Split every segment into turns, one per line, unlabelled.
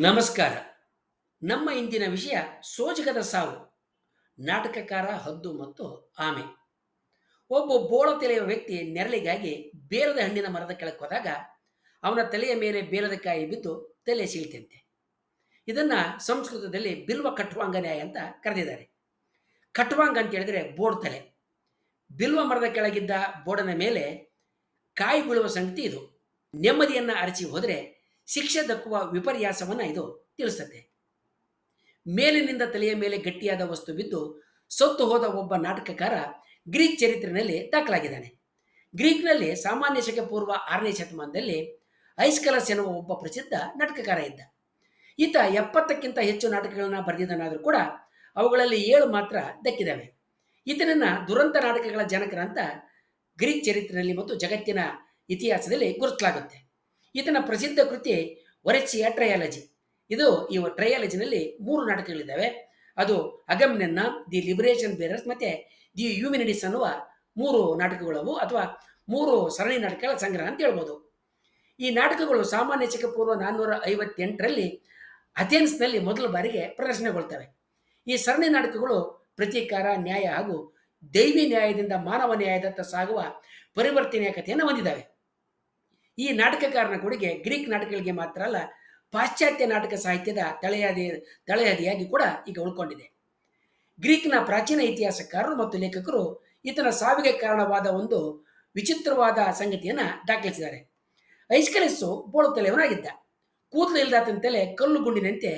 ನಮಸ್ಕಾರ. ನಮ್ಮ ಇಂದಿನ ವಿಷಯ ಸೋಜಕದ ಸಾವು. ನಾಟಕಕಾರ ಹದ್ದು ಮತ್ತು ಆಮೆ. ಒಬ್ಬ ಬೋಳ ತಲೆಯ ವ್ಯಕ್ತಿ ನೆರಳಿಗಾಗಿ ಬೇರದ ಹಣ್ಣಿನ ಮರದ ಕೆಳಕ್ಕೆ ಹೋದಾಗ ಅವನ ತಲೆಯ ಮೇಲೆ ಬೇರದ ಕಾಯಿ ಬಿದ್ದು ತಲೆ ಸೀಳ್ತಂತೆ. ಇದನ್ನ ಸಂಸ್ಕೃತದಲ್ಲಿ ಬಿಲ್ವ ಕಟ್ವಾಂಗ ನ್ಯಾಯ ಅಂತ ಕರೆದಿದ್ದಾರೆ. ಕಟ್ವಾಂಗ ಅಂತ ಹೇಳಿದ್ರೆ ಬೋಡ್ ತಲೆ. ಬಿಲ್ವ ಮರದ ಕೆಳಗಿದ್ದ ಬೋಡನ ಮೇಲೆ ಕಾಯಿ ಬೀಳುವ ಸಂಗತಿ ಇದು. ನೆಮ್ಮದಿಯನ್ನ ಅರಚಿ ಹೋದರೆ ಶಿಕ್ಷೆ ದಕ್ಕುವ ವಿಪರ್ಯಾಸವನ್ನು ಇದು ತಿಳಿಸುತ್ತೆ ಮೇಲಿನಿಂದ ತಲೆಯ ಮೇಲೆ ಗಟ್ಟಿಯಾದ ವಸ್ತು ಬಿದ್ದು ಸೊತ್ತು ಹೋದ ಒಬ್ಬ ನಾಟಕಕಾರ ಗ್ರೀಕ್ ಚರಿತ್ರೆಯಲ್ಲಿ ದಾಖಲಾಗಿದ್ದಾನೆ. ಗ್ರೀಕ್ನಲ್ಲಿ ಸಾಮಾನ್ಯ ಶಕೆ ಪೂರ್ವ ಆರನೇ ಶತಮಾನದಲ್ಲಿ ಐಸ್ಕಲಸ್ ಎನ್ನುವ ಒಬ್ಬ ಪ್ರಸಿದ್ಧ ನಾಟಕಕಾರ ಇದ್ದ. ಈತ ಎಪ್ಪತ್ತಕ್ಕಿಂತ ಹೆಚ್ಚು ನಾಟಕಗಳನ್ನ ಬರೆದಿದ್ದನಾದರೂ ಕೂಡ ಅವುಗಳಲ್ಲಿ ಏಳು ಮಾತ್ರ ದಕ್ಕಿದ್ದಾವೆ. ಈತನನ್ನ ದುರಂತ ನಾಟಕಗಳ ಜನಕರ ಅಂತ ಗ್ರೀಕ್ ಚರಿತ್ರೆಯಲ್ಲಿ ಮತ್ತು ಜಗತ್ತಿನ ಇತಿಹಾಸದಲ್ಲಿ ಗುರುತಿಸಲಾಗುತ್ತೆ. ಈತನ ಪ್ರಸಿದ್ಧ ಕೃತಿ ಒರೆಚಿಯ ಟ್ರಯಾಲಜಿ. ಇದು ಈ ಟ್ರಯಾಲಜಿನಲ್ಲಿ ಮೂರು ನಾಟಕಗಳಿದ್ದಾವೆ. ಅದು ಅಗಮ್ನೆನ್ನ ದಿ ಲಿಬರೇಷನ್ ಬೇರರ್ಸ್ ಮತ್ತೆ ದಿ ಹ್ಯೂಮಿನಿಟೀಸ್ ಅನ್ನುವ ಮೂರು ನಾಟಕಗಳವು ಅಥವಾ ಮೂರು ಸರಣಿ ನಾಟಕಗಳ ಸಂಗ್ರಹ ಅಂತ ಹೇಳ್ಬೋದು. ಈ ನಾಟಕಗಳು ಸಾಮಾನ್ಯ ಪೂರ್ವ ನಾನ್ನೂರ ಐವತ್ತೆಂಟರಲ್ಲಿ ಅಥೆನ್ಸ್ನಲ್ಲಿ ಮೊದಲ ಬಾರಿಗೆ ಪ್ರದರ್ಶನಗೊಳ್ತವೆ. ಈ ಸರಣಿ ನಾಟಕಗಳು ಪ್ರತೀಕಾರ, ನ್ಯಾಯ ಹಾಗೂ ದೈವಿ ನ್ಯಾಯದಿಂದ ಮಾನವ ನ್ಯಾಯದತ್ತ ಸಾಗುವ ಪರಿವರ್ತನೆಯ ಕಥೆಯನ್ನು ಹೊಂದಿದ್ದಾವೆ. ಈ ನಾಟಕಕಾರನ ಕೊಡುಗೆ ಗ್ರೀಕ್ ನಾಟಕಗಳಿಗೆ ಮಾತ್ರ ಅಲ್ಲ, ಪಾಶ್ಚಾತ್ಯ ನಾಟಕ ಸಾಹಿತ್ಯದ ತಳೆಯಾದಿ ತಳೆಯಾದಿಯಾಗಿ ಕೂಡ ಈಗ ಉಳ್ಕೊಂಡಿದೆ. ಗ್ರೀಕ್ನ ಪ್ರಾಚೀನ ಇತಿಹಾಸಕಾರರು ಮತ್ತು ಲೇಖಕರು ಈತನ ಸಾವಿಗೆ ಕಾರಣವಾದ ಒಂದು ವಿಚಿತ್ರವಾದ ಸಂಗತಿಯನ್ನು ದಾಖಲಿಸಿದ್ದಾರೆ. ಐಸ್ಕಲಿಸ್ಸು ಬೋಳು ತಲೆಯವನಾಗಿದ್ದ. ಕೂದಲು ಇಲ್ಲದಾತನ ತಲೆ ಕಲ್ಲು ಗುಂಡಿನಂತೆ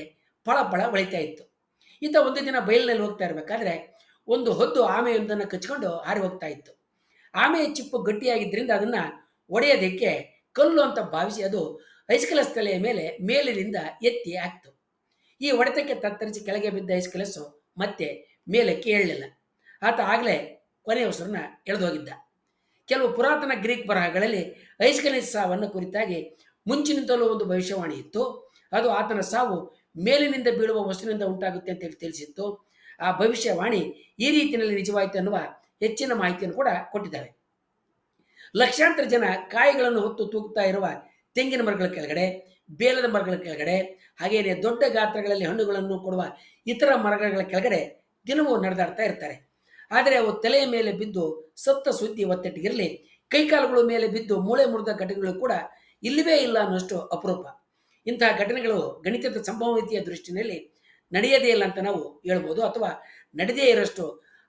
ಫಳ ಫಳ ಹೊಳಿತಾ ಇತ್ತು. ಈತ ಒಂದು ದಿನ ಬಯಲಿನಲ್ಲಿ ಹೋಗ್ತಾ ಇರಬೇಕಾದ್ರೆ ಒಂದು ಹೊದ್ದು ಆಮೆಯೊಂದನ್ನು ಕಚ್ಕೊಂಡು ಹಾರಿ ಹೋಗ್ತಾ ಇತ್ತು. ಆಮೆಯ ಚಿಪ್ಪು ಗಟ್ಟಿಯಾಗಿದ್ದರಿಂದ ಅದನ್ನು ಒಡೆಯೋದಕ್ಕೆ ಕಲ್ಲು ಅಂತ ಭಾವಿಸಿ ಅದು ಐಸ್ಕಲಸ್ ತಲೆಯ ಮೇಲೆ ಮೇಲಿನಿಂದ ಎತ್ತಿ ಹಾಕ್ತು. ಈ ಹೊಡೆತಕ್ಕೆ ತತ್ತರಿಸಿ ಕೆಳಗೆ ಬಿದ್ದ ಐಸ್ಕಲಸ್ಸು ಮತ್ತೆ ಮೇಲೆ ಕೇಳಲಿಲ್ಲ ಆತ ಆಗಲೇ ಕೊನೆಯ ಉಸಿರನ್ನ ಎಳೆದೋಗಿದ್ದ ಕೆಲವು ಪುರಾತನ ಗ್ರೀಕ್ ಬರಹಗಳಲ್ಲಿ ಐಸ್ಕಲಸ್ ಸಾವನ್ನು ಕುರಿತಾಗಿ ಮುಂಚಿನಿಂದಲೂ ಒಂದು ಭವಿಷ್ಯವಾಣಿ ಇತ್ತು. ಅದು ಆತನ ಸಾವು ಮೇಲಿನಿಂದ ಬೀಳುವ ವಸ್ತುವಿನಿಂದ ಉಂಟಾಗುತ್ತೆ ಅಂತ ಹೇಳಿ ತಿಳಿಸಿತ್ತು. ಆ ಭವಿಷ್ಯವಾಣಿ ಈ ರೀತಿಯಲ್ಲಿ ನಿಜವಾಯಿತು ಅನ್ನುವ ಹೆಚ್ಚಿನ ಮಾಹಿತಿಯನ್ನು ಕೂಡ ಕೊಟ್ಟಿದ್ದಾವೆ. ಲಕ್ಷಾಂತರ ಜನ ಕಾಯಿಗಳನ್ನು ಹೊತ್ತು ತೂಗ್ತಾ ಇರುವ ತೆಂಗಿನ ಮರಗಳ ಕೆಳಗಡೆ, ಬೇಲದ ಮರಗಳ ಕೆಳಗಡೆ, ಹಾಗೆಯೇ ದೊಡ್ಡ ಗಾತ್ರಗಳಲ್ಲಿ ಹಣ್ಣುಗಳನ್ನು ಕೊಡುವ ಇತರ ಮರಗಳ ಕೆಳಗಡೆ ದಿನವೂ ನಡೆದಾಡ್ತಾ ಇರ್ತಾರೆ. ಆದರೆ ಅವು ತಲೆಯ ಮೇಲೆ ಬಿದ್ದು ಸತ್ತ ಸುದ್ದಿ ಒತ್ತಟ್ಟಿಗಿರಲಿ, ಕೈಕಾಲುಗಳ ಮೇಲೆ ಬಿದ್ದು ಮೂಳೆ ಮುರಿದ ಘಟನೆಗಳು ಕೂಡ ಇಲ್ಲವೇ ಇಲ್ಲ ಅನ್ನೋಷ್ಟು ಅಪರೂಪ. ಇಂತಹ ಘಟನೆಗಳು ಗಣಿತದ ಸಂಭವನೀಯತೆಯ ದೃಷ್ಟಿಯಲ್ಲಿ ನಡೆಯದೇ ಇಲ್ಲ ಅಂತ ನಾವು ಹೇಳ್ಬೋದು ಅಥವಾ ನಡೆದೇ ಇರೋಷ್ಟು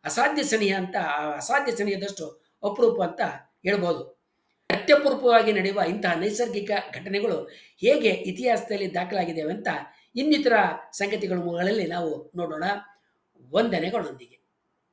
ಅಸಾಧ್ಯ ಸನಿಹ ಅಂತ, ಅಸಾಧ್ಯ ಸನಿಹದಷ್ಟು ಅಪರೂಪ ಅಂತ ಹೇಳ್ಬೋದು. ಅತ್ಯಪೂರ್ವವಾಗಿ ನಡೆಯುವ ಇಂತಹ ನೈಸರ್ಗಿಕ ಘಟನೆಗಳು ಹೇಗೆ ಇತಿಹಾಸದಲ್ಲಿ ದಾಖಲಾಗಿದ್ದೇವೆ ಅಂತ ಇನ್ನಿತರ ಸಂಗತಿಗಳ ಮೂಲಗಳಲ್ಲಿ ನಾವು ನೋಡೋಣ. ವಂದನೆಗಳೊಂದಿಗೆ.